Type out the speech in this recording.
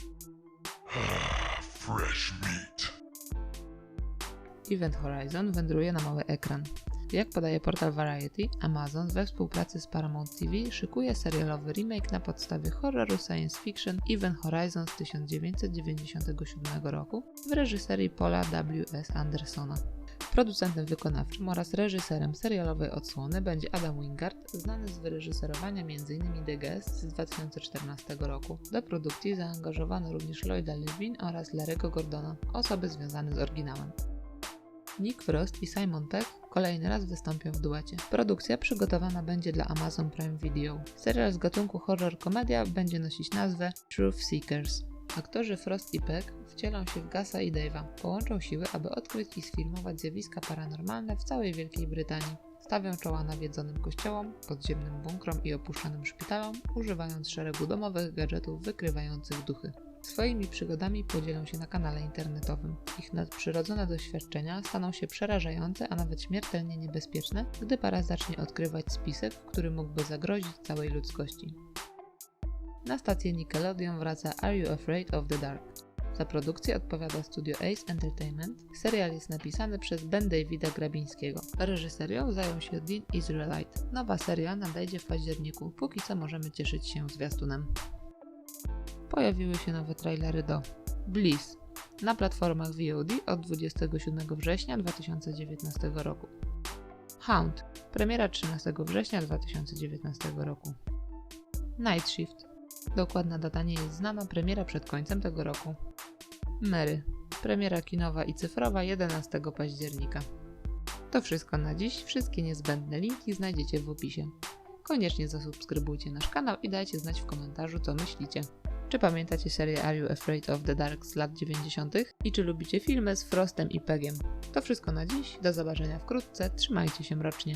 Fresh meat. Event Horizon wędruje na mały ekran. Jak podaje portal Variety, Amazon we współpracy z Paramount TV szykuje serialowy remake na podstawie horroru science fiction Event Horizon z 1997 roku w reżyserii Paula W.S. Andersona. Producentem wykonawczym oraz reżyserem serialowej odsłony będzie Adam Wingard, znany z wyreżyserowania m.in. The Guest z 2014 roku. Do produkcji zaangażowano również Lloyda Levin oraz Larego Gordona, osoby związane z oryginałem. Nick Frost i Simon Peck kolejny raz wystąpią w duecie. Produkcja przygotowana będzie dla Amazon Prime Video. Serial z gatunku horror-komedia będzie nosić nazwę Truth Seekers. Aktorzy Frost i Peck wcielą się w Gasa i Dave'a. Połączą siły, aby odkryć i sfilmować zjawiska paranormalne w całej Wielkiej Brytanii. Stawią czoła nawiedzonym kościołom, podziemnym bunkrom i opuszczonym szpitalom, używając szeregu domowych gadżetów wykrywających duchy. Swoimi przygodami podzielą się na kanale internetowym. Ich nadprzyrodzone doświadczenia staną się przerażające, a nawet śmiertelnie niebezpieczne, gdy para zacznie odkrywać spisek, który mógłby zagrozić całej ludzkości. Na stację Nickelodeon wraca Are You Afraid of the Dark? Za produkcję odpowiada studio Ace Entertainment. Serial jest napisany przez Ben Davida Grabińskiego. Reżyserią zajął się Dean Israelite. Nowa seria nadejdzie w październiku. Póki co możemy cieszyć się zwiastunem. Pojawiły się nowe trailery do Bliss na platformach VOD od 27 września 2019 roku. Hound premiera 13 września 2019 roku. Night Shift Dokładna data nie jest znana, premiera przed końcem tego roku. Mary. Premiera kinowa i cyfrowa 11 października. To wszystko na dziś. Wszystkie niezbędne linki znajdziecie w opisie. Koniecznie zasubskrybujcie nasz kanał i dajcie znać w komentarzu, co myślicie. Czy pamiętacie serię Are You Afraid of the Dark z lat 90. i czy lubicie filmy z Frostem i Pegiem? To wszystko na dziś. Do zobaczenia wkrótce. Trzymajcie się mrocznie.